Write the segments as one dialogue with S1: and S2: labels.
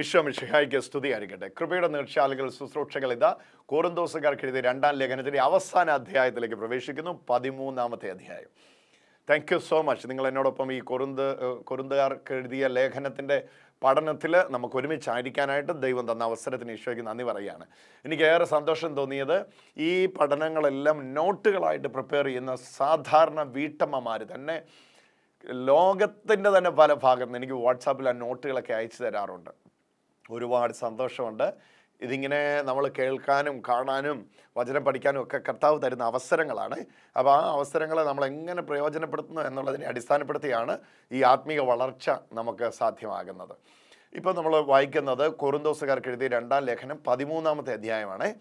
S1: വിശ്വമിഷിഹായിക്ക് സ്തുതിയായിരിക്കട്ടെ. കൃപയുടെ നീർച്ചാലുകൾ ശുശ്രൂഷകൾ ഇതാ കോറന്തോസുകാർക്ക് എഴുതിയ രണ്ടാം ലേഖനത്തിന്റെ അവസാന അധ്യായത്തിലേക്ക് പ്രവേശിക്കുന്നു. പതിമൂന്നാമത്തെ അധ്യായം. താങ്ക് യു സോ മച്ച് നിങ്ങൾ എന്നോടൊപ്പം ഈ കൊറുന്ത് കൊറുന്തുകാർക്ക് എഴുതിയ ലേഖനത്തിന്റെ പഠനത്തിൽ നമുക്ക് ഒരുമിച്ചായിരിക്കാനായിട്ട് ദൈവം തന്ന അവസരത്തിന് ഈശോയ്ക്ക് നന്ദി പറയുകയാണ്. എനിക്ക് ഏറെ സന്തോഷം തോന്നിയത് ഈ പഠനങ്ങളെല്ലാം നോട്ടുകളായിട്ട് പ്രിപ്പയർ ചെയ്യുന്ന സാധാരണ വീട്ടമ്മമാർ തന്നെ ലോകത്തിന്റെ തന്നെ പല ഭാഗത്തുനിന്ന് എനിക്ക് വാട്സാപ്പിൽ ആ നോട്ടുകളൊക്കെ അയച്ചു തരാറുണ്ട്. ഒരുപാട് സന്തോഷമുണ്ട്. ഇതിങ്ങനെ നമ്മൾ കേൾക്കാനും കാണാനും വചനം പഠിക്കാനും ഒക്കെ കർത്താവ് തരുന്ന അവസരങ്ങളാണ്. അപ്പോൾ ആ അവസരങ്ങളെ നമ്മൾ എങ്ങനെ പ്രയോജനപ്പെടുത്തുന്നു എന്നുള്ളതിനെ അടിസ്ഥാനപ്പെടുത്തിയാണ് ഈ ആത്മീയ വളർച്ച നമുക്ക് സാധ്യമാകുന്നത്. ഇപ്പോൾ നമ്മൾ വായിക്കുന്നത് കൊറുന്തോസുകാർക്ക് എഴുതിയ രണ്ടാം ലേഖനം പതിമൂന്നാമത്തെ അധ്യായമാണ്.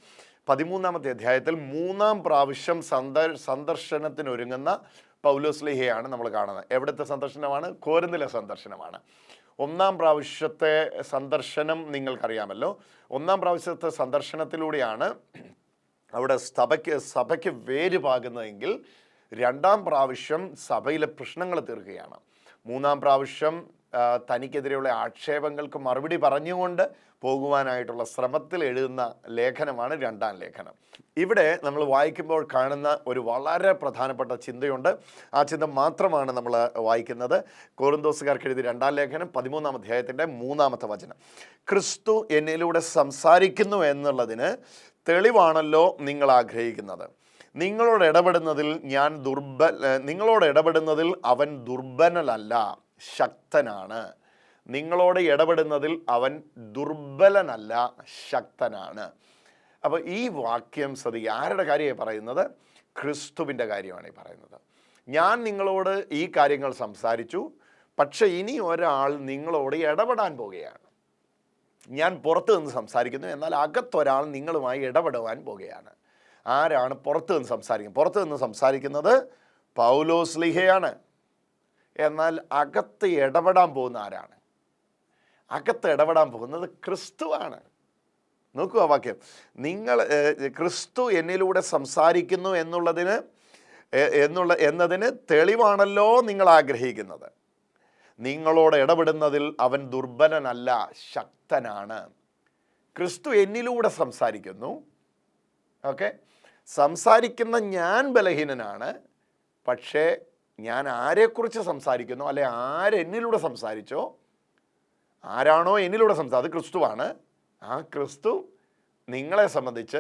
S1: പതിമൂന്നാമത്തെ അധ്യായത്തിൽ മൂന്നാം പ്രാവശ്യം സന്ദർ സന്ദർശനത്തിനൊരുങ്ങുന്ന പൗലോസ്ലിഹയാണ് നമ്മൾ കാണുന്നത്. എവിടുത്തെ സന്ദർശനമാണ്? കോരുന്നിലെ സന്ദർശനമാണ്. ഒന്നാം പ്രാവശ്യത്തെ സന്ദർശനം നിങ്ങൾക്കറിയാമല്ലോ. ഒന്നാം പ്രാവശ്യത്തെ സന്ദർശനത്തിലൂടെയാണ് അവിടെ സഭയ്ക്ക് സഭയ്ക്ക് വേര് പാകുന്നതെങ്കിൽ രണ്ടാം പ്രാവശ്യം സഭയിലെ പ്രശ്നങ്ങൾ തീർക്കുകയാണ്. മൂന്നാം പ്രാവശ്യം തനിക്കെതിരെയുള്ള ആക്ഷേപങ്ങൾക്ക് മറുപടി പറഞ്ഞുകൊണ്ട് പോകുവാനായിട്ടുള്ള ശ്രമത്തിൽ എഴുതുന്ന ലേഖനമാണ് രണ്ടാം ലേഖനം. ഇവിടെ നമ്മൾ വായിക്കുമ്പോൾ കാണുന്ന ഒരു വളരെ പ്രധാനപ്പെട്ട ചിന്തയുണ്ട്. ആ ചിന്ത മാത്രമാണ് നമ്മൾ വായിക്കുന്നത്. കോറിന്തോസുകാർക്ക് എഴുതി രണ്ടാം ലേഖനം പതിമൂന്നാം അധ്യായത്തിന്റെ മൂന്നാമത്തെ വചനം. ക്രിസ്തു എന്നിലൂടെ സംസാരിക്കുന്നു എന്നുള്ളതിന് തെളിവാണല്ലോ നിങ്ങൾ ആഗ്രഹിക്കുന്നത്. നിങ്ങളോട് ഇടപെടുന്നതിൽ ഞാൻ ദുർബൽ നിങ്ങളോട് ഇടപെടുന്നതിൽ അവൻ ദുർബലനല്ല. ശക്തനാണ്. നിങ്ങളോട് ഇടപെടുന്നതിൽ അവൻ ദുർബലനല്ല ശക്തനാണ്. അപ്പോൾ ഈ വാക്യം ശ്രദ്ധ ആരുടെ കാര്യമാണ് പറയുന്നത്? ക്രിസ്തുവിന്റെ കാര്യമാണ് ഈ പറയുന്നത്. ഞാൻ നിങ്ങളോട് ഈ കാര്യങ്ങൾ സംസാരിച്ചു പക്ഷേ ഇനി ഒരാൾ നിങ്ങളോട് ഇടപെടാൻ പോകുകയാണ്. ഞാൻ പുറത്തു നിന്ന് സംസാരിക്കുന്നു എന്നാൽ അകത്തൊരാൾ നിങ്ങളുമായി ഇടപെടുവാൻ പോകുകയാണ്. ആരാണ് പുറത്തു നിന്ന് സംസാരിക്കുന്നത്? പുറത്തു നിന്ന് സംസാരിക്കുന്നത് പൗലോസ് ലിഹയാണ്. എന്നാൽ അകത്ത് ഇടപെടാൻ പോകുന്ന ആരാണ്? അകത്ത് ഇടപെടാൻ പോകുന്നത് ക്രിസ്തുവാണ് നോക്കൂ ആ വാക്യം. നിങ്ങൾ ക്രിസ്തു എന്നിലൂടെ സംസാരിക്കുന്നു എന്നുള്ളതിന് എന്നുള്ള എന്നതിന് തെളിവാണല്ലോ നിങ്ങൾ ആഗ്രഹിക്കുന്നത്. നിങ്ങളോട് ഇടപെടുന്നതിൽ അവൻ ദുർബലനല്ല ശക്തനാണ്. ക്രിസ്തു എന്നിലൂടെ സംസാരിക്കുന്നു. ഓക്കെ? സംസാരിക്കുന്ന ഞാൻ ബലഹീനനാണ് പക്ഷേ ഞാൻ ആരെക്കുറിച്ച് സംസാരിക്കുന്നു? അല്ലെ ആരെന്നിലൂടെ സംസാരിച്ചോ? ആരാണോ എന്നിലൂടെ സംസാരിച്ചത്? അത് ക്രിസ്തുവാണ്. ആ ക്രിസ്തു നിങ്ങളെ സംബന്ധിച്ച്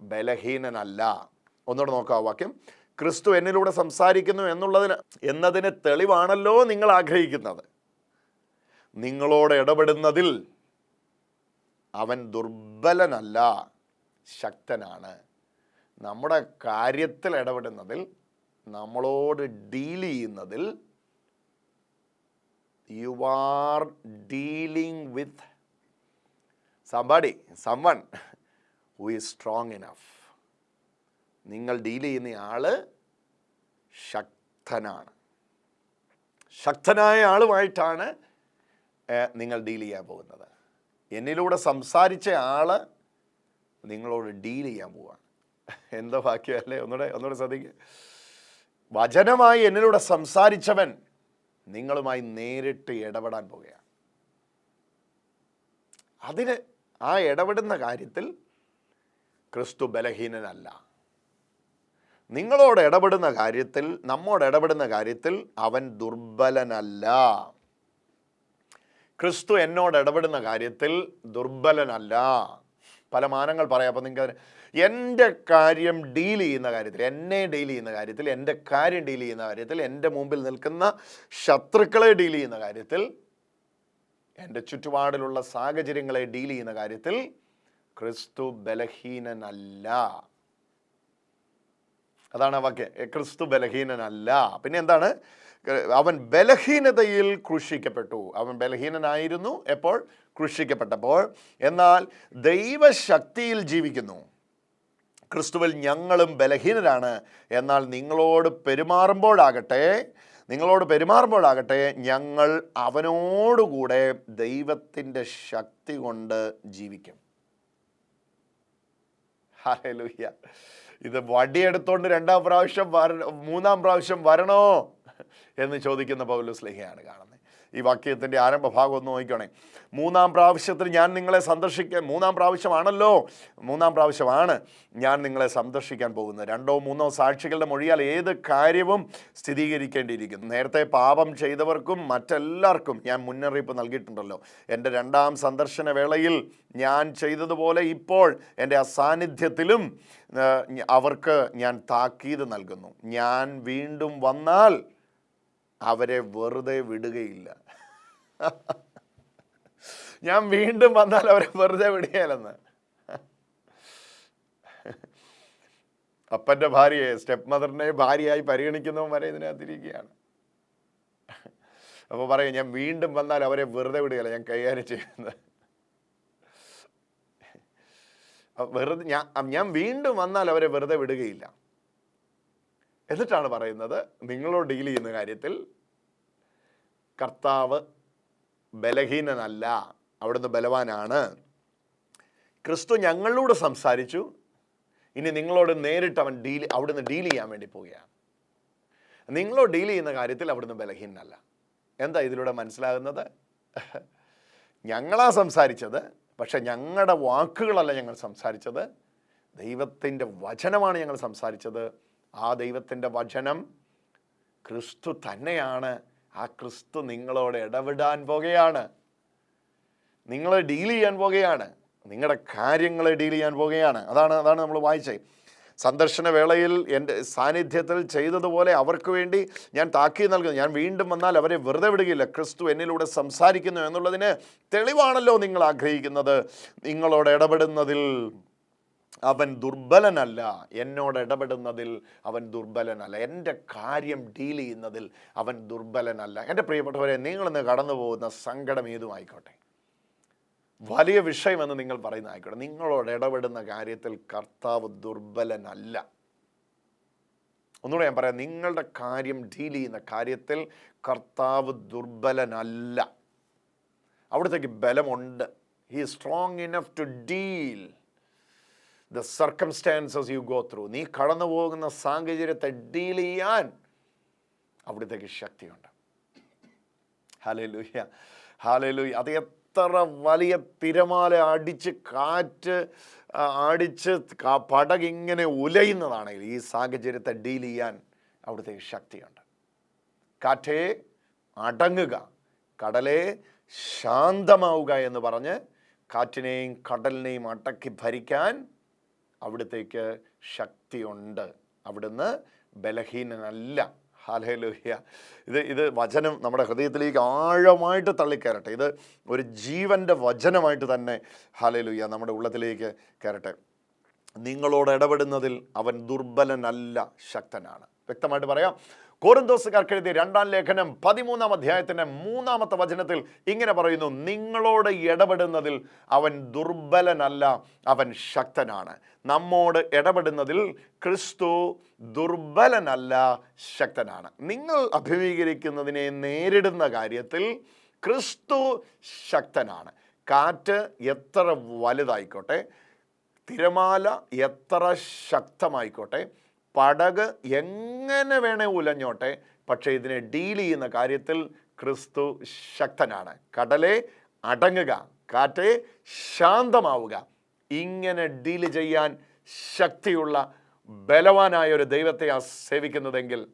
S1: ബലഹീനനല്ല. ഒന്നുകൂടെ നോക്കാം വാക്യം. ക്രിസ്തു എന്നിലൂടെ സംസാരിക്കുന്നു എന്നുള്ളതിന് എന്നതിന് തെളിവാണല്ലോ നിങ്ങൾ ആഗ്രഹിക്കുന്നത്. നിങ്ങളോട് ഇടപെടുന്നതിൽ അവൻ ദുർബലനല്ല ശക്തനാണ്. നമ്മുടെ കാര്യത്തിൽ ഇടപെടുന്നതിൽ നമ്മളോട് ഡീൽ ചെയ്യുന്നതിൽ you are dealing with somebody someone who is strong enough നിങ്ങൾ ഡീൽ ചെയ്യുന്ന ആൾ ശക്തനാണ്. ശക്തനായ ആളുമായിട്ടാണ് നിങ്ങൾ ഡീൽ ചെയ്യാൻ പോകുന്നത്. എന്നിലൂടെ സംസാരിച്ച ആൾ നിങ്ങളോട് ഡീൽ ചെയ്യാൻ പോവാണ്. എന്താ ബാക്കിയല്ലേ ഒന്നുകൂടെ ഒന്നുകൂടെ ശ്രദ്ധിക്കുക വചനമായി എന്നിലൂടെ സംസാരിച്ചവൻ നിങ്ങളുമായി നേരിട്ട് ഇടപെടാൻ പോവുകയാണ്. അതിന് ആ ഇടപെടുന്ന കാര്യത്തിൽ ക്രിസ്തു ബലഹീനനല്ല. നിങ്ങളോട് ഇടപെടുന്ന കാര്യത്തിൽ നമ്മോട് ഇടപെടുന്ന കാര്യത്തിൽ അവൻ ദുർബലനല്ല. ക്രിസ്തു എന്നോട് ഇടപെടുന്ന കാര്യത്തിൽ ദുർബലനല്ല. പല മാനങ്ങൾ പറയാം. അപ്പോൾ നിങ്ങൾക്ക് എന്റെ കാര്യം ഡീൽ ചെയ്യുന്ന കാര്യത്തിൽ എന്നെ ഡീൽ ചെയ്യുന്ന കാര്യത്തിൽ എന്റെ കാര്യം ഡീൽ ചെയ്യുന്ന കാര്യത്തിൽ എന്റെ മുമ്പിൽ നിൽക്കുന്ന ശത്രുക്കളെ ഡീൽ ചെയ്യുന്ന കാര്യത്തിൽ എന്റെ ചുറ്റുപാടിലുള്ള സാഹചര്യങ്ങളെ ഡീൽ ചെയ്യുന്ന കാര്യത്തിൽ ക്രിസ്തു ബലഹീനനല്ല. അതാണ് ആ വാക്യം. ക്രിസ്തു ബലഹീനനല്ല. പിന്നെ എന്താണ്? അവൻ ബലഹീനതയിൽ ക്രൂശിക്കപ്പെട്ടു. അവൻ ബലഹീനനായിരുന്നു. എപ്പോൾ? ക്രൂശിക്കപ്പെട്ടപ്പോൾ എന്നാൽ ദൈവശക്തിയിൽ ജീവിക്കുന്നു. ക്രിസ്തുവിൽ ഞങ്ങളും ബലഹീനരാണ്. എന്നാൽ നിങ്ങളോട് പെരുമാറുമ്പോഴാകട്ടെ നിങ്ങളോട് പെരുമാറുമ്പോഴാകട്ടെ ഞങ്ങൾ അവനോടുകൂടെ ദൈവത്തിന്റെ ശക്തി കൊണ്ട് ജീവിക്കും. ഹലൂഹ്യ ഇത് വടിയെടുത്തോണ്ട് രണ്ടാം പ്രാവശ്യം വര മൂന്നാം പ്രാവശ്യം വരണോ എന്ന് ചോദിക്കുന്ന പൗലോസ് ലേഖയാണ് കാണുന്നത് ഈ വാക്യത്തിന്റെ ആരംഭ ഭാഗം ഒന്ന് നോക്കിക്കണേ. മൂന്നാം പ്രാവശ്യത്തിൽ ഞാൻ നിങ്ങളെ സന്ദർശിക്കാൻ മൂന്നാം പ്രാവശ്യമാണല്ലോ? മൂന്നാം പ്രാവശ്യമാണ് ഞാൻ നിങ്ങളെ സന്ദർശിക്കാൻ പോകുന്നത്. രണ്ടോ മൂന്നോ സാക്ഷികളുടെ മൊഴിയാൽ ഏത് കാര്യവും സ്ഥിരീകരിക്കേണ്ടിയിരിക്കുന്നു. നേരത്തെ പാപം ചെയ്തവർക്കും മറ്റെല്ലാവർക്കും ഞാൻ മുന്നറിയിപ്പ് നൽകിയിട്ടുണ്ടല്ലോ. എന്റെ രണ്ടാം സന്ദർശന വേളയിൽ ഞാൻ ചെയ്തതുപോലെ ഇപ്പോൾ എന്റെ അസാന്നിധ്യത്തിലും അവർക്ക് ഞാൻ താക്കീത് നൽകുന്നു. ഞാൻ വീണ്ടും വന്നാൽ അവരെ വെറുതെ വിടുകയില്ല. ഞാൻ വീണ്ടും വന്നാൽ അവരെ വെറുതെ വിടുകയില്ലെന്ന്. അപ്പന്റെ ഭാര്യയെ സ്റ്റെപ്പ് മദറിനെ ഭാര്യയായി പരിഗണിക്കുന്നവൻ വരെ ഇതിനകത്തിരിക്കുകയാണ്. അപ്പോൾ പറയും ഞാൻ വീണ്ടും വന്നാൽ അവരെ വെറുതെ വിടുകയില്ല ഞാൻ കൈകാര്യം ചെയ്യുന്നത്. വെറുതെ ഞാൻ ഞാൻ വീണ്ടും വന്നാൽ അവരെ വെറുതെ വിടുകയില്ല. എന്നിട്ടാണ് പറയുന്നത് നിങ്ങളോട് ഡീൽ ചെയ്യുന്ന കാര്യത്തിൽ കർത്താവ് ബലഹീനനല്ല അവിടുന്ന് ബലവാനാണ്. ക്രിസ്തു ഞങ്ങളോട് സംസാരിച്ചു ഇനി നിങ്ങളോട് നേരിട്ട് അവൻ ഡീൽ അവിടുന്ന് ഡീൽ ചെയ്യാൻ വേണ്ടി പോവുകയാണ്. നിങ്ങളോട് ഡീൽ ചെയ്യുന്ന കാര്യത്തിൽ അവിടുന്ന് ബലഹീനനല്ല. എന്താ ഇതിലൂടെ മനസ്സിലാകുന്നത്? ഞങ്ങളാ സംസാരിച്ചത് പക്ഷെ ഞങ്ങളുടെ വാക്കുകളല്ല ഞങ്ങൾ സംസാരിച്ചത്. ദൈവത്തിന്റെ വചനമാണ് ഞങ്ങൾ സംസാരിച്ചത്. ആ ദൈവത്തിന്റെ വചനം ക്രിസ്തു തന്നെയാണ്. ആ ക്രിസ്തു നിങ്ങളോട് ഇടപെടാൻ പോകുകയാണ്. നിങ്ങളെ ഡീൽ ചെയ്യാൻ പോകുകയാണ്. നിങ്ങളുടെ കാര്യങ്ങളെ ഡീൽ ചെയ്യാൻ പോകുകയാണ്. അതാണ് അതാണ് നമ്മൾ വായിച്ചത്. സന്ദർശന വേളയിൽ എന്റെ സാന്നിധ്യത്തിൽ ചെയ്തതുപോലെ അവർക്ക് വേണ്ടി ഞാൻ താക്കീത് നൽകുന്നു. ഞാൻ വീണ്ടും വന്നാൽ അവരെ വെറുതെ വിടുകയില്ല. ക്രിസ്തു എന്നിലൂടെ സംസാരിക്കുന്നു എന്നുള്ളതിന് തെളിവാണല്ലോ നിങ്ങൾ ആഗ്രഹിക്കുന്നത്. നിങ്ങളോട് ഇടപെടുന്നതിൽ അവൻ ദുർബലനല്ല. എന്നോട് ഇടപെടുന്നതിൽ അവൻ ദുർബലനല്ല. എന്റെ കാര്യം ഡീൽ ചെയ്യുന്നതിൽ അവൻ ദുർബലനല്ല. എന്റെ പ്രിയപ്പെട്ടവരെ നിങ്ങളിന്ന് കടന്നു പോകുന്ന സങ്കടം ഏതുമായിക്കോട്ടെ? വലിയ വിഷയമെന്ന് നിങ്ങൾ പറയുന്ന ആയിക്കോട്ടെ. നിങ്ങളോട് ഇടപെടുന്ന കാര്യത്തിൽ കർത്താവ് ദുർബലനല്ല. ഒന്നുകൂടെ ഞാൻ പറയാം. നിങ്ങളുടെ കാര്യം ഡീൽ ചെയ്യുന്ന കാര്യത്തിൽ കർത്താവ് ദുർബലനല്ല. അവിടത്തേക്ക് ബലമുണ്ട്. He strong enough to deal the circumstances you go through നീ കടന്നു പോകുന്ന സാഹചര്യത്തെ ഡീൽ ചെയ്യാൻ അവിടത്തേക്ക് ശക്തിയുണ്ട്. ഹാലലൂഹ്യ ഹാലലൂഹ്യ അത് എത്ര വലിയ തിരമാല അടിച്ച് കാറ്റ് അടിച്ച് പടകിങ്ങനെ ഉലയുന്നതാണെങ്കിൽ ഈ സാഹചര്യത്തെ ഡീൽ ചെയ്യാൻ അവിടുത്തെ ശക്തിയുണ്ട്. കാറ്റേ അടങ്ങുക. കടലെ ശാന്തമാവുക എന്ന് പറഞ്ഞ് കാറ്റിനെയും കടലിനെയും അടക്കി ഭരിക്കാൻ അവിടത്തേക്ക് ശക്തിയുണ്ട്. അവിടുന്ന് ബലഹീനനല്ല. ഹാലഹലുഹ്യ ഇത് ഇത് വചനം നമ്മുടെ ഹൃദയത്തിലേക്ക് ആഴമായിട്ട് തള്ളിക്കയറട്ടെ. ഇത് ഒരു ജീവന്റെ വചനമായിട്ട് തന്നെ ഹാലലുയ്യ നമ്മുടെ ഉള്ളത്തിലേക്ക് കയറട്ടെ. നിങ്ങളോട് ഇടപെടുന്നതിൽ അവൻ ദുർബലനല്ല ശക്തനാണ്. വ്യക്തമായിട്ട് പറയാം. കോറിന്തോസുകാർക്ക് എഴുതിയ രണ്ടാം ലേഖനം പതിമൂന്നാം അധ്യായത്തിന്റെ മൂന്നാമത്തെ വചനത്തിൽ ഇങ്ങനെ പറയുന്നു നിങ്ങളോട് ഇടപെടുന്നതിൽ അവൻ ദുർബലനല്ല അവൻ ശക്തനാണ്. നമ്മോട് ഇടപെടുന്നതിൽ ക്രിസ്തു ദുർബലനല്ല ശക്തനാണ്. നിങ്ങൾ അഭിമുഖീകരിക്കുന്നതിനെ നേരിടുന്ന കാര്യത്തിൽ ക്രിസ്തു ശക്തനാണ്. കാറ്റ് എത്ര വലുതായിക്കോട്ടെ തിരമാല എത്ര ശക്തമായിക്കോട്ടെ പടക് എങ്ങനെ വേണേ ഉലഞ്ഞോട്ടെ പക്ഷേ ഇതിനെ ഡീൽ ചെയ്യുന്ന കാര്യത്തിൽ ക്രിസ്തു ശക്തനാണ്. കടലെ അടങ്ങുക കാറ്റെ ശാന്തമാവുക. ഇങ്ങനെ ഡീൽ ചെയ്യാൻ ശക്തിയുള്ള ബലവാനായ ഒരു ദൈവത്തെ ആ സേവിക്കുന്നതെങ്കിൽ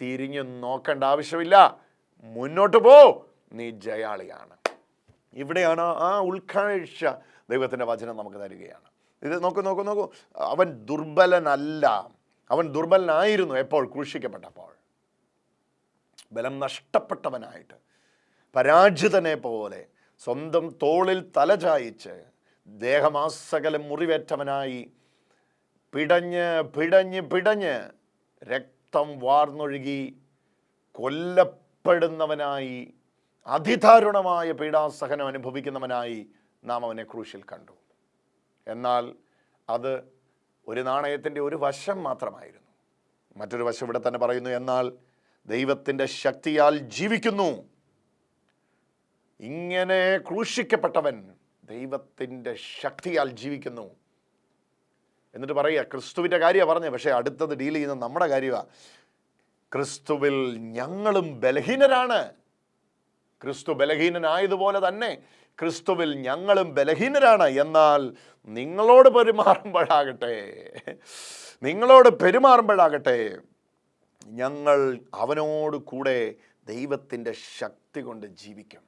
S1: തിരിഞ്ഞു നോക്കേണ്ട ആവശ്യമില്ല. മുന്നോട്ട് പോ നീ ജയാളിയാണ്. ഇവിടെയാണ് ആ ഉൾക്കാഴ്ച ദൈവത്തിന്റെ വചനം നമുക്ക് തരികയാണ് ഇത് നോക്കൂ നോക്കൂ നോക്കൂ. അവൻ ദുർബലനല്ല. അവൻ ദുർബലനായിരുന്നു എപ്പോൾ? ക്രൂശിക്കപ്പെട്ടപ്പോൾ. ബലം നഷ്ടപ്പെട്ടവനായിട്ട്. പരാജിതനെ പോലെ സ്വന്തം തോളിൽ തലചായിച്ച് ദേഹമാസകലം മുറിവേറ്റവനായി പിടഞ്ഞ് പിടഞ്ഞ് പിടഞ്ഞ് രക്തം വാർന്നൊഴുകി കൊല്ലപ്പെടുന്നവനായി അതിദാരുണമായ പീഡാസഹനം അനുഭവിക്കുന്നവനായി നാം അവനെ ക്രൂശിൽ കണ്ടു. എന്നാൽ അത് ഒരു നാണയത്തിന്റെ ഒരു വശം മാത്രമായിരുന്നു. മറ്റൊരു വശം ഇവിടെ തന്നെ പറയുന്നു എന്നാൽ ദൈവത്തിന്റെ ശക്തിയാൽ ജീവിക്കുന്നു. ഇങ്ങനെ ക്രൂശിക്കപ്പെട്ടവൻ ദൈവത്തിന്റെ ശക്തിയാൽ ജീവിക്കുന്നു. എന്നിട്ട് പറയുക ക്രിസ്തുവിന്റെ കാര്യമാണ് പറഞ്ഞത് പക്ഷേ അടുത്തത് ഡീൽ ചെയ്യുന്നത് നമ്മുടെ കാര്യമാണ് ക്രിസ്തുവിൽ ഞങ്ങളും ബലഹീനരാണ്. ക്രിസ്തു ബലഹീനനായതുപോലെ തന്നെ ക്രിസ്തുവിൽ ഞങ്ങളും ബലഹീനരാണ്. എന്നാൽ നിങ്ങളോട് പെരുമാറുമ്പോഴാകട്ടെ നിങ്ങളോട് പെരുമാറുമ്പോഴാകട്ടെ ഞങ്ങൾ അവനോട് കൂടെ ദൈവത്തിന്റെ ശക്തി കൊണ്ട് ജീവിക്കും.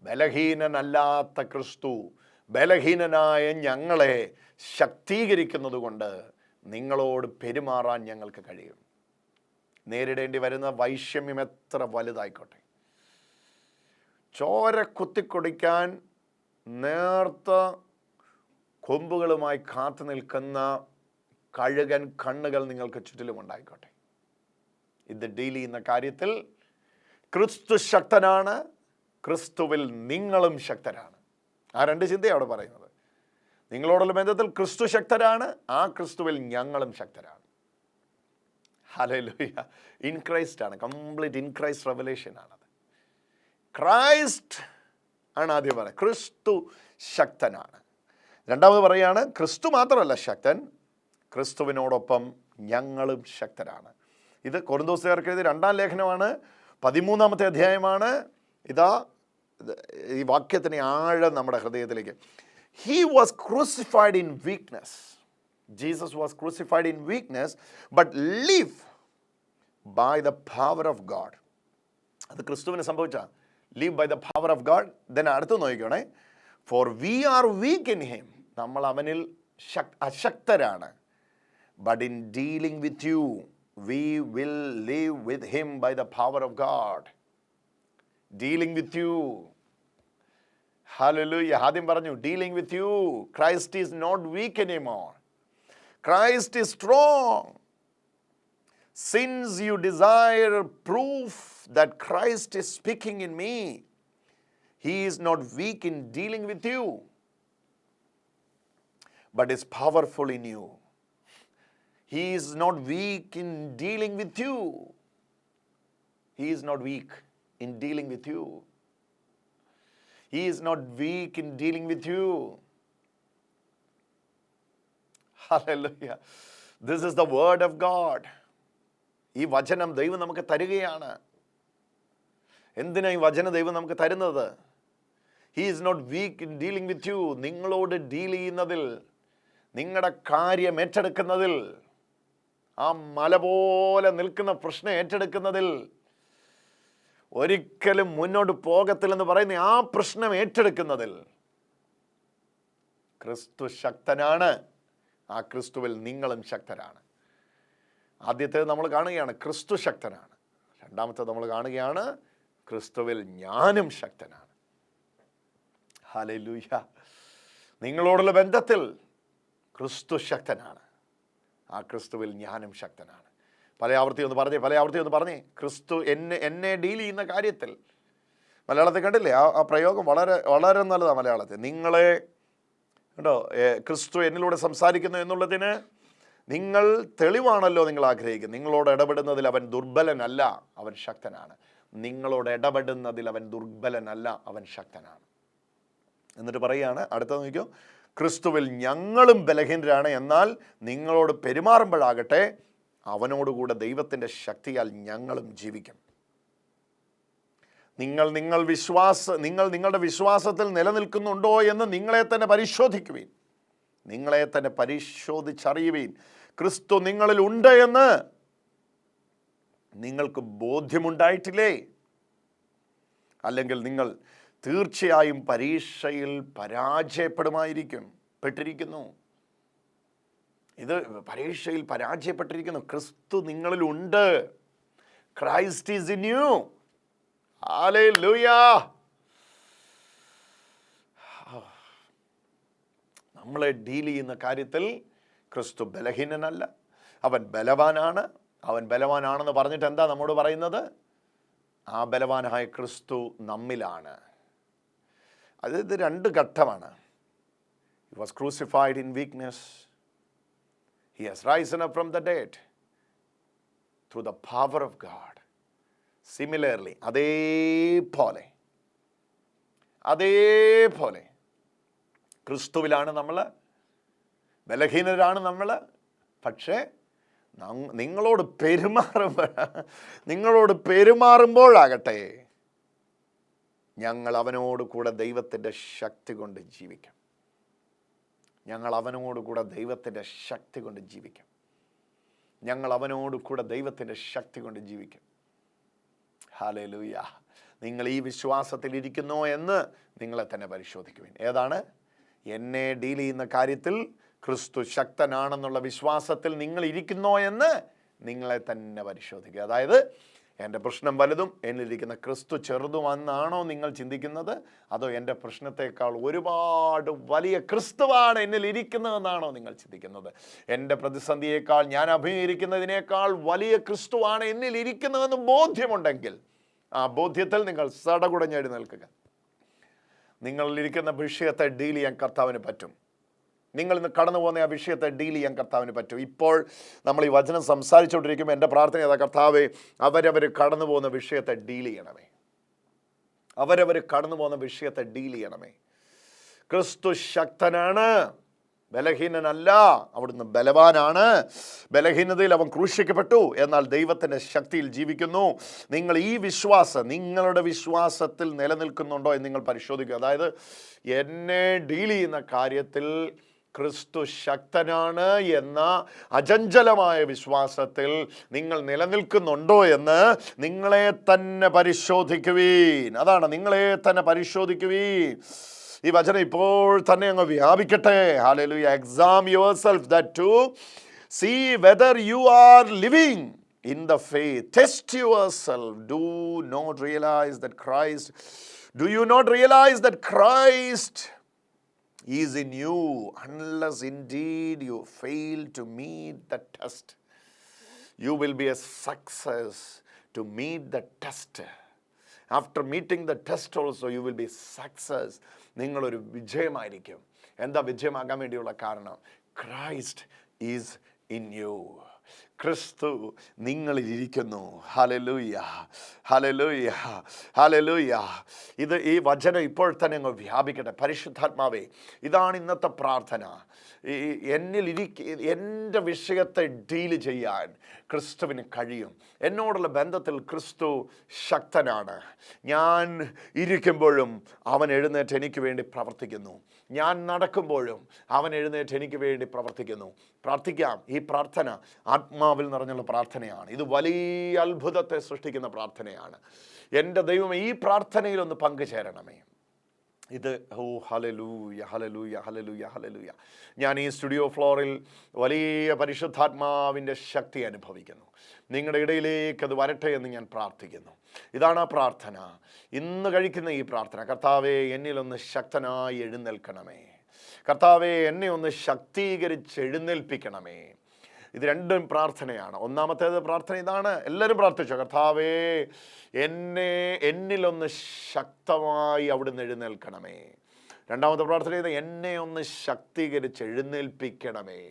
S1: ബലഹീനനല്ലാത്ത ക്രിസ്തു ബലഹീനനായ ഞങ്ങളെ ശക്തീകരിക്കുന്നത് കൊണ്ട് നിങ്ങളോട് പെരുമാറാൻ ഞങ്ങൾക്ക് കഴിയും. നേരിടേണ്ടി വരുന്ന വൈഷമ്യം എത്ര വലുതായിക്കോട്ടെ. ചോര കുത്തിക്കൊടിക്കാൻ നേർത്ത കൊമ്പുകളുമായി കാത്തു നിൽക്കുന്ന കഴുകൻ കണ്ണുകൾ നിങ്ങൾക്ക് ചുറ്റിലും ഉണ്ടായിക്കോട്ടെ. ഇത് ഡീൽ ചെയ്യുന്ന കാര്യത്തിൽ ക്രിസ്തു ശക്തനാണ് ക്രിസ്തുവിൽ നിങ്ങളും ശക്തരാണ്. ആ രണ്ട് ചിന്തയാണ് അവിടെ പറയുന്നത്. നിങ്ങളോടുള്ള ബന്ധത്തിൽ ക്രിസ്തു ശക്തരാണ് ആ ക്രിസ്തുവിൽ ഞങ്ങളും ശക്തരാണ്. ഹലലുയ ഇൻ ക്രൈസ്റ്റ് ആണ്. കംപ്ലീറ്റ് ഇൻ ക്രൈസ്റ്റ് റെവലേഷൻ ആണത്. ക്രൈസ്റ്റ് ആണ് ആദ്യം പറയുന്നത്. ക്രിസ്തു ശക്തനാണ്. രണ്ടാമത് പറയുകയാണ് ക്രിസ്തു മാത്രമല്ല ശക്തൻ ക്രിസ്തുവിനോടൊപ്പം ഞങ്ങളും ശക്തരാണ്. ഇത് കൊറിന്തോസുകാർക്ക് എഴുതിയ രണ്ടാം ലേഖനമാണ് പതിമൂന്നാമത്തെ അധ്യായമാണ്. ഇതാ ഈ വാക്യത്തിന് ആഴം നമ്മുടെ ഹൃദയത്തിലേക്ക്. He was crucified in weakness Jesus was crucified in weakness but live by the power of God അത് ക്രിസ്തുവിന് സംഭവിച്ച live by the power of God then അടുത്ത് നോക്കിക്കോണേ. For we are weak in him നമ്മൾ അവനിൽ ശക് അശക്തരാണ്. But in dealing with you we will live with him by the power of God dealing with you hallelujah ആദ്യം പറഞ്ഞു dealing with you Christ is not weak anymore Christ is strong since you desire proof that Christ is speaking in me, he is not weak in dealing with you, but is powerful in you. He is not weak in dealing with you. He is not weak in dealing with you. He is not weak in dealing with you. Hallelujah. This is the word of God. ഈ വചനം ദൈവം നമുക്ക് തരികയാണ്. എന്തിനാണ് ഈ വചനം ദൈവം നമുക്ക് തരുന്നത്? He is not weak in dealing with you നിങ്ങളോട് ഡീൽ ചെയ്യുന്നതിൽ നിങ്ങളുടെ കാര്യം ഏറ്റെടുക്കുന്നതിൽ ആ മല പോലെ നിൽക്കുന്ന പ്രശ്നം ഏറ്റെടുക്കുന്നതിൽ ഒരിക്കലും മുന്നോട്ട് പോകത്തില്ലെന്ന് പറയുന്ന ആ പ്രശ്നം ഏറ്റെടുക്കുന്നതിൽ ക്രിസ്തു ശക്തനാണ്. ആ ക്രിസ്തുവിൽ നിങ്ങളും ശക്തരാണ്. ആദ്യത്തേത് നമ്മൾ കാണുകയാണ് ക്രിസ്തു ശക്തനാണ്. രണ്ടാമത്തേത് നമ്മൾ കാണുകയാണ് ക്രിസ്തുവിൽ ഞാനും ശക്തനാണ്. ഹലലൂയ നിങ്ങളോടുള്ള ബന്ധത്തിൽ ക്രിസ്തു ശക്തനാണ്. ആ ക്രിസ്തുവിൽ ഞാനും ശക്തനാണ്. പല ആവർത്തി ഒന്ന് പറഞ്ഞേ പല ആവർത്തി ഒന്ന് പറഞ്ഞേ. ക്രിസ്തു എന്നെ എന്നെ ഡീൽ ചെയ്യുന്ന കാര്യത്തിൽ. മലയാളത്തിൽ കണ്ടില്ലേ? ആ ആ പ്രയോഗം വളരെ വളരെ നല്ലതാണ് മലയാളത്തിൽ. നിങ്ങളെ കേട്ടോ ക്രിസ്തു എന്നിലൂടെ സംസാരിക്കുന്നു എന്നുള്ളതിന് നിങ്ങൾ തെളിവാണല്ലോ നിങ്ങൾ ആഗ്രഹിക്കുന്നത്. നിങ്ങളോട് ഇടപെടുന്നതിൽ അവൻ ദുർബലനല്ല അവൻ ശക്തനാണ്. നിങ്ങളോട് ഇടപെടുന്നതിൽ അവൻ ദുർബലനല്ല അവൻ ശക്തനാണ്. എന്നിട്ട് പറയുകയാണ് അടുത്ത നോക്കിയോ ക്രിസ്തുവിൽ ഞങ്ങളും ബലഹീനരാണ്. എന്നാൽ നിങ്ങളോട് പെരുമാറുമ്പോഴാകട്ടെ അവനോടുകൂടെ ദൈവത്തിന്റെ ശക്തിയാൽ ഞങ്ങളും ജീവിക്കും. നിങ്ങൾ നിങ്ങൾ വിശ്വാസ നിങ്ങൾ നിങ്ങളുടെ വിശ്വാസത്തിൽ നിലനിൽക്കുന്നുണ്ടോ എന്ന് നിങ്ങളെ തന്നെ പരിശോധിക്കുവീൻ. നിങ്ങളെ തന്നെ പരിശോധിച്ചറിയുവീൻ. ക്രിസ്തു നിങ്ങളിൽ ഉണ്ട് എന്ന് നിങ്ങൾക്ക് ബോധ്യമുണ്ടായിട്ടില്ലേ? അല്ലെങ്കിൽ നിങ്ങൾ തീർച്ചയായും പരീക്ഷയിൽ പരാജയപ്പെടുമായിരിക്കും. പെട്ടിരിക്കുന്നു. ഇത് പരീക്ഷയിൽ പരാജയപ്പെട്ടിരിക്കുന്നു. ക്രിസ്തു നിങ്ങളിലുണ്ട് Christ is in you. Hallelujah. നമ്മളെ ഡീൽ ചെയ്യുന്ന കാര്യത്തിൽ ക്രിസ്തു ബലഹീനനല്ല. അവൻ ബലവാനാണ്. അവൻ ബലവാനാണെന്ന് പറഞ്ഞിട്ട് എന്താ നമ്മോട് പറയുന്നത്? ആ ബലവാനായ ക്രിസ്തു നമ്മിലാണ്. അത് ഇത് രണ്ട് ഘട്ടമാണ്. He was crucified in weakness he has risen up from the dead through the power of God similarly അതേപോലെ അതേപോലെ ക്രിസ്തുവിലാണ് നമ്മൾ ബലഹീനരാണ് നമ്മൾ പക്ഷേ നിങ്ങളോട് പെരുമാറുമ്പോൾ നിങ്ങളോട് പെരുമാറുമ്പോഴാകട്ടെ ഞങ്ങൾ അവനോട് കൂടെ ദൈവത്തിന്റെ ശക്തി കൊണ്ട് ജീവിക്കാം. ഞങ്ങൾ അവനോട് കൂടെ ദൈവത്തിന്റെ ശക്തി കൊണ്ട് ജീവിക്കാം. ഞങ്ങൾ അവനോട് കൂടെ ദൈവത്തിന്റെ ശക്തി കൊണ്ട് ജീവിക്കാം. ജീവിക്കും ഹാലലൂയ നിങ്ങൾ ഈ വിശ്വാസത്തിൽ ഇരിക്കുന്നോ എന്ന് നിങ്ങളെ തന്നെ പരിശോധിക്കുവിൻ. ഏതാണ്? എന്നെ ഡീൽ ചെയ്യുന്ന കാര്യത്തിൽ ക്രിസ്തു ശക്തനാണെന്നുള്ള വിശ്വാസത്തിൽ നിങ്ങൾ ഇരിക്കുന്നോ എന്ന് നിങ്ങളെ തന്നെ പരിശോധിക്കുക. അതായത് എന്റെ പ്രശ്നം വലുതും എന്നിലിരിക്കുന്ന ക്രിസ്തു ചെറുതുമെന്നാണോ നിങ്ങൾ ചിന്തിക്കുന്നത്? അതോ എന്റെ പ്രശ്നത്തെക്കാൾ ഒരുപാട് വലിയ ക്രിസ്തുവാണ് എന്നിൽ ഇരിക്കുന്നതെന്നാണോ നിങ്ങൾ ചിന്തിക്കുന്നത്? എന്റെ പ്രതിസന്ധിയേക്കാൾ ഞാൻ അഭിമുഖീകരിക്കുന്നതിനേക്കാൾ വലിയ ക്രിസ്തുവാണ് എന്നിൽ ഇരിക്കുന്നതെന്ന് ബോധ്യമുണ്ടെങ്കിൽ ആ ബോധ്യത്തിൽ നിങ്ങൾ സടകുടഞ്ഞെഴുന്നേൽക്കുക നിൽക്കുക. നിങ്ങളിലിരിക്കുന്ന വിഷയത്തെ ഡീൽ ചെയ്യാൻ കർത്താവിന് പറ്റും. നിങ്ങൾ ഇന്ന് കടന്നു പോകുന്ന ആ വിഷയത്തെ ഡീൽ ചെയ്യാൻ കർത്താവിന് പറ്റും. ഇപ്പോൾ നമ്മൾ ഈ വചനം സംസാരിച്ചുകൊണ്ടിരിക്കുമ്പോൾ എന്റെ പ്രാർത്ഥന ഏതാ കർത്താവ് അവരവർ കടന്നു പോകുന്ന വിഷയത്തെ ഡീൽ ചെയ്യണമേ. അവരവർ കടന്നു പോകുന്ന വിഷയത്തെ ഡീൽ ചെയ്യണമേ. ക്രിസ്തു ശക്തനാണ് ബലഹീനനല്ല അവിടുന്ന് ബലവാനാണ്. ബലഹീനതയിൽ അവൻ ക്രൂശിക്കപ്പെട്ടു എന്നാൽ ദൈവത്തിന്റെ ശക്തിയിൽ ജീവിക്കുന്നു. നിങ്ങൾ ഈ വിശ്വാസം നിങ്ങളുടെ വിശ്വാസത്തിൽ നിലനിൽക്കുന്നുണ്ടോ എന്ന് നിങ്ങൾ പരിശോധിക്കുക. അതായത് എന്നെ ഡീൽ ചെയ്യുന്ന കാര്യത്തിൽ ക്രിസ്തു ശക്തനാണ് എന്ന അചഞ്ചലമായ വിശ്വാസത്തിൽ നിങ്ങൾ നിലനിൽക്കുന്നുണ്ടോ എന്ന് നിങ്ങളെ തന്നെ പരിശോധിക്കുവീൻ. അതാണ് നിങ്ങളെ തന്നെ പരിശോധിക്കുവീൻ. ഈ വചനം ഇപ്പോൾ തന്നെ അങ്ങ് വ്യാപിക്കട്ടെ hallelujah examine yourself that to see whether you are living in the faith test yourself do not realize that Christ do you not realize that Christ is in you unless indeed you fail to meet the test. You will be a success to meet the test. after meeting the test also you will be success നിങ്ങളൊരു വിജയമായിരിക്കും. എന്താ വിജയമാകാൻ വേണ്ടിയുള്ള കാരണം? Christ is in U ക്രിസ്തു നിങ്ങളിലിരിക്കുന്നു ഹലലൂയ ഹലലൂയ ഹലലൂയ ഇത് ഈ വചനം ഇപ്പോൾ തന്നെ അങ്ങ് വ്യാപിക്കട്ടെ. പരിശുദ്ധാത്മാവേ ഇതാണ് ഇന്നത്തെ പ്രാർത്ഥന. ഈ എന്നിൽ ഇരിക്ക എന്റെ വിഷയത്തെ ഡീൽ ചെയ്യാൻ ക്രിസ്തുവിന് കഴിയും. എന്നോടുള്ള ബന്ധത്തിൽ ക്രിസ്തു ശക്തനാണ്. ഞാൻ ഇരിക്കുമ്പോഴും അവൻ എഴുന്നേറ്റ് എനിക്ക് വേണ്ടി പ്രവർത്തിക്കുന്നു. ഞാൻ നടക്കുമ്പോഴും അവൻ എഴുന്നേറ്റ് എനിക്ക് വേണ്ടി പ്രവർത്തിക്കുന്നു. പ്രാർത്ഥിക്കാം. ഈ പ്രാർത്ഥന ആത്മാവിൽ നിറഞ്ഞുള്ള പ്രാർത്ഥനയാണ്. ഇത് വലിയ അത്ഭുതത്തെ സൃഷ്ടിക്കുന്ന പ്രാർത്ഥനയാണ്. എന്റെ ദൈവം ഈ പ്രാർത്ഥനയിൽ ഒന്ന് പങ്കുചേരണമേ. ഇത് ഓ ഹലലൂയ ഹലലൂയ ഹലലൂയ ഹലലൂയ ഞാൻ ഈ സ്റ്റുഡിയോ ഫ്ലോറിൽ വലിയ പരിശുദ്ധാത്മാവിന്റെ ശക്തി അനുഭവിക്കുന്നു. നിങ്ങളുടെ ഇടയിലേക്ക് അത് വരട്ടെ എന്ന് ഞാൻ പ്രാർത്ഥിക്കുന്നു. ഇതാണ് ആ പ്രാർത്ഥന. ഇന്ന് കഴിക്കുന്ന ഈ പ്രാർത്ഥന. കർത്താവെ എന്നിലൊന്ന് ശക്തനായി എഴുന്നേൽക്കണമേ. കർത്താവെ എന്നെ ഒന്ന് ശക്തീകരിച്ച് എഴുന്നേൽപ്പിക്കണമേ. ഇത് രണ്ടും പ്രാർത്ഥനയാണ് ഒന്നാമത്തേത് പ്രാർത്ഥന ഇതാണ് എല്ലാവരും പ്രാർത്ഥിച്ചു കർത്താവേ എന്നെ എന്നിലൊന്ന് ശക്തമായി അവിടുന്ന് എഴുന്നേൽക്കണമേ രണ്ടാമത്തെ പ്രാർത്ഥന ഇത് എന്നെ ഒന്ന് ശക്തീകരിച്ച് എഴുന്നേൽപ്പിക്കണമേ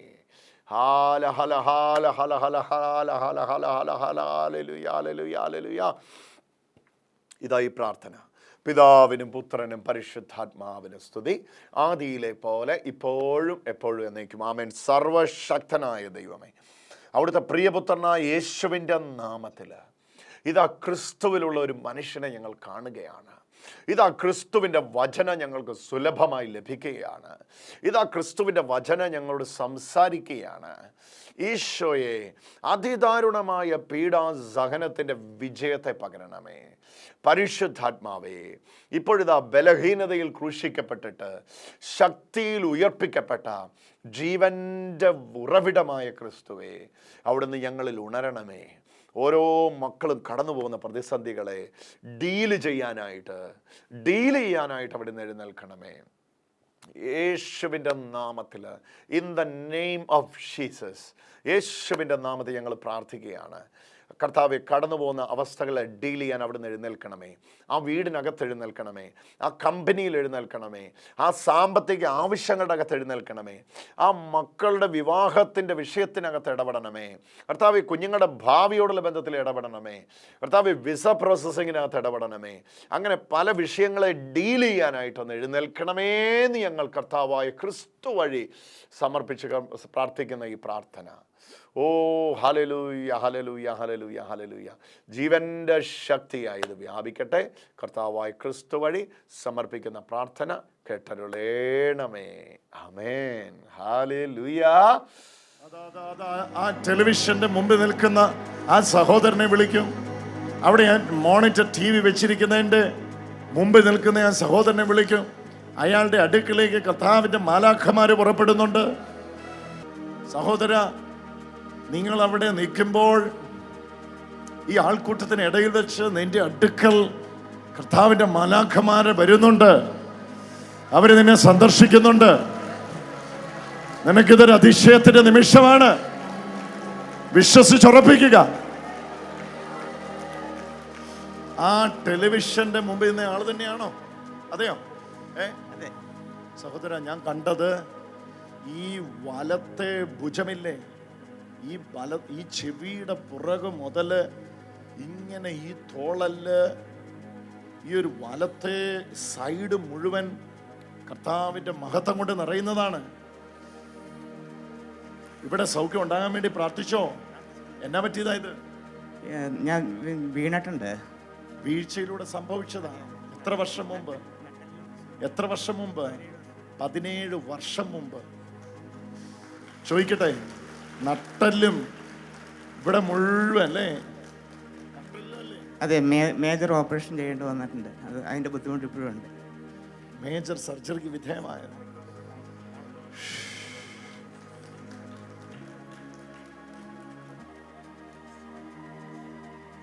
S1: ഹാല ഹല ഹാല ഹല ഹല ഹാല ഹല ഹല ഹല ഹല ഹാലലുയ ഹാലലുയ ഹാലലുയ ഇതാ ഈ പ്രാർത്ഥന പിതാവിനും പുത്രനും പരിശുദ്ധാത്മാവിനും സ്തുതി. ആദിയിലെ പോലെ ഇപ്പോഴും എപ്പോഴും എന്നേക്കും. ആമേൻ. സർവശക്തനായ ദൈവമേ. അവിടുത്തെ പ്രിയപുത്രനായ യേശുവിന്റെ നാമത്തിൽ ഇതാ ക്രിസ്തുവിലുള്ള ഒരു മനുഷ്യനെ ഞങ്ങൾ കാണുകയാണ്. ഇതാ ക്രിസ്തുവിന്റെ വചന ഞങ്ങൾക്ക് സുലഭമായി ലഭിക്കുകയാണ്. ഇതാ ക്രിസ്തുവിന്റെ വചന ഞങ്ങളോട് സംസാരിക്കുകയാണ്. ഈശോയെ അതിദാരുണമായ പീഡാസഹനത്തിന്റെ വിജയത്തെ പകരണമേ. പരിശുദ്ധാത്മാവേ ഇപ്പോഴിതാ ബലഹീനതയിൽ ക്രൂശിക്കപ്പെട്ടിട്ട് ശക്തിയിൽ ഉയർപ്പിക്കപ്പെട്ട ജീവന്റെ ഉറവിടമായ ക്രിസ്തുവേ അവിടുന്ന് ഞങ്ങളിൽ ഉണരണമേ. ഓരോ മക്കളും കടന്നു പോകുന്ന പ്രതിസന്ധികളെ ഡീൽ ചെയ്യാനായിട്ട് ഡീൽ ചെയ്യാനായിട്ട് അവിടുന്ന് എഴുന്നേൽക്കണമേ. യേശുവിന്റെ നാമത്തിൽ in the name of Jesus യേശുവിന്റെ നാമത്തിൽ ഞങ്ങൾ പ്രാർത്ഥിക്കുകയാണ്. കർത്താവെ കടന്നു പോകുന്ന അവസ്ഥകളെ ഡീൽ ചെയ്യാൻ അവിടുന്ന് എഴുന്നേൽക്കണമേ. ആ വീടിനകത്ത് എഴുന്നേൽക്കണമേ. ആ കമ്പനിയിൽ എഴുന്നേൽക്കണമേ. ആ സാമ്പത്തിക ആവശ്യങ്ങളുടെ അകത്ത് എഴുന്നേൽക്കണമേ. ആ മക്കളുടെ വിവാഹത്തിന്റെ വിഷയത്തിനകത്ത് ഇടപെടണമേ. കർത്താവ് കുഞ്ഞുങ്ങളുടെ ഭാവിയോടുള്ള ബന്ധത്തിൽ ഇടപെടണമേ. കർത്താവ് വിസ പ്രോസസ്സിങ്ങിനകത്ത് ഇടപെടണമേ. അങ്ങനെ പല വിഷയങ്ങളെ ഡീൽ ചെയ്യാനായിട്ടൊന്ന് എഴുന്നേൽക്കണമേ എന്ന് ഞങ്ങൾ കർത്താവായ ക്രിസ്തു വഴി സമർപ്പിച്ച് പ്രാർത്ഥിക്കുന്ന ഈ പ്രാർത്ഥന.
S2: ഓ ഹലലൂയ ഹലലൂയ ഹലലൂയ ഹലലൂയ ജീവന്റെ ശക്തിയായി ഇത് വ്യാപിക്കട്ടെ. കർത്താവായ ക്രിസ്തു വഴി സമർപ്പിക്കുന്ന പ്രാർത്ഥന കേട്ടരുളേണമേ. അമേൻ ഹാലലൂയ
S1: ആ ടെലിവിഷന്റെ മുമ്പിൽ നിൽക്കുന്ന ആ സഹോദരനെ വിളിക്കും. അവിടെ ഞാൻ മോണിറ്റർ ടി വി വെച്ചിരിക്കുന്നതിന്റെ മുമ്പിൽ നിൽക്കുന്ന ആ സഹോദരനെ വിളിക്കും. അയാളുടെ അടുക്കിലേക്ക് കർത്താവിന്റെ മാലാഖമാർ പുറപ്പെടുന്നുണ്ട്. സഹോദര നിങ്ങൾ അവിടെ നിൽക്കുമ്പോൾ ഈ ആൾക്കൂട്ടത്തിന് ഇടയിൽ വെച്ച് നിന്റെ അടുക്കൽ കർത്താവിന്റെ മലാഖമാര് വരുന്നുണ്ട്. അവർ നിന്നെ സന്ദർശിക്കുന്നുണ്ട്. നിനക്കിതൊരു അതിശയത്തിന്റെ നിമിഷമാണ്. വിശ്വസിച്ചുറപ്പിക്കുക. ആ ടെലിവിഷന്റെ മുമ്പിൽ നിന്ന് ആൾ തന്നെയാണോ? അതെയോ? ഏ? സഹോദര ഞാൻ കണ്ടത് ഈ വലത്തെ ഭുജമില്ലേ? ഈ ബല ഈ ചെവിയുടെ പുറകു മുതൽ ഇങ്ങനെ ഈ തോളൽ ഈ ഒരു വലത്തെ സൈഡ് മുഴുവൻ കർത്താവിന്റെ മഹത്വം കൊണ്ട് നിറയുന്നതാണ്. ഇവിടെ സൗഖ്യം ഉണ്ടാകാൻ വേണ്ടി പ്രാർത്ഥിച്ചോ? എന്നാ പറ്റിയതാ ഇത്?
S3: ഞാൻ വീണിട്ടുണ്ട്.
S1: വീഴ്ചയിലൂടെ സംഭവിച്ചതാണ്. എത്ര വർഷം മുമ്പ്? എത്ര വർഷം മുമ്പ്? പതിനേഴ് വർഷം മുമ്പ്. ചോദിക്കട്ടെ? നട്ടല്ലും ഇവിടെ മുഴുവൻ അല്ലേ?
S3: അതെ മേജർ ഓപ്പറേഷൻ ചെയ്യേണ്ടി വന്നിട്ടുണ്ട്. അത് അതിന്റെ ബുദ്ധിമുട്ട് ഇപ്പോഴും ഉണ്ട്.
S1: മേജർ സർജറിക്ക് വിധേയമായത്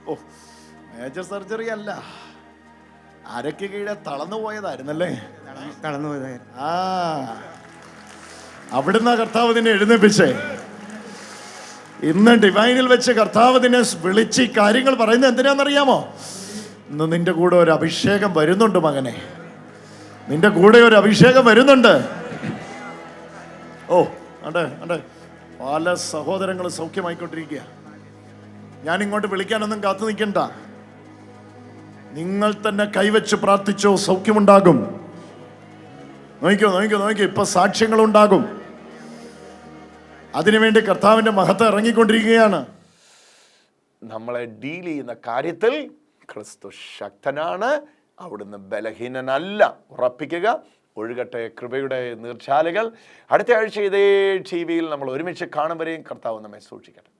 S1: ഓ മേജർ സർജറി അല്ല. അരക്ക് കീഴെ തളന്നു പോയതായിരുന്നല്ലേ?
S3: തളന്നു തളർന്നു പോയതായിരുന്നു.
S1: ആ അവിടുന്ന് കർത്താവ് നിന്നെ എഴുന്നേപ്പിച്ചേ. ഇന്ന് ഡിവൈനിൽ വെച്ച് കർത്താവ് നിന്നെ വിളിച്ച് കാര്യങ്ങൾ പറയുന്നത് എന്തിനാണെന്നറിയാമോ? ഇന്ന് നിന്റെ കൂടെ ഒരു അഭിഷേകം വരുന്നുണ്ട് മകനെ. നിന്റെ കൂടെ ഒരു അഭിഷേകം വരുന്നുണ്ട്. ഓ അണ്ടേ അണ്ടേ പല സഹോദരങ്ങൾ സൗഖ്യമായിക്കൊണ്ടിരിക്കുക ഞാൻ ഇങ്ങോട്ട് വിളിക്കാനൊന്നും കാത്തു നിൽക്കണ്ട. നിങ്ങൾ തന്നെ കൈവച്ച് പ്രാർത്ഥിച്ചോ സൗഖ്യമുണ്ടാകും. നോക്കിക്കോ നോക്കിക്കോ നോക്കിക്കോ. ഇപ്പൊ സാക്ഷ്യങ്ങൾ ഉണ്ടാകും അതിനുവേണ്ടി കർത്താവിന്റെ മഹത്വം ഇറങ്ങിക്കൊണ്ടിരിക്കുകയാണ്.
S2: നമ്മളെ ഡീൽ ചെയ്യുന്ന കാര്യത്തിൽ ക്രിസ്തു ശക്തനാണ്. അവിടുന്ന് ബലഹീനനല്ല. ഉറപ്പിക്കുക. ഒഴുകട്ടെ കൃപയുടെ നീർച്ചാലുകൾ. അടുത്ത ആഴ്ച ഇതേ ടി വിയിൽ നമ്മൾ ഒരുമിച്ച് കാണുമ്പോഴേയും കർത്താവ് നമ്മെ സൂക്ഷിക്കട്ടെ.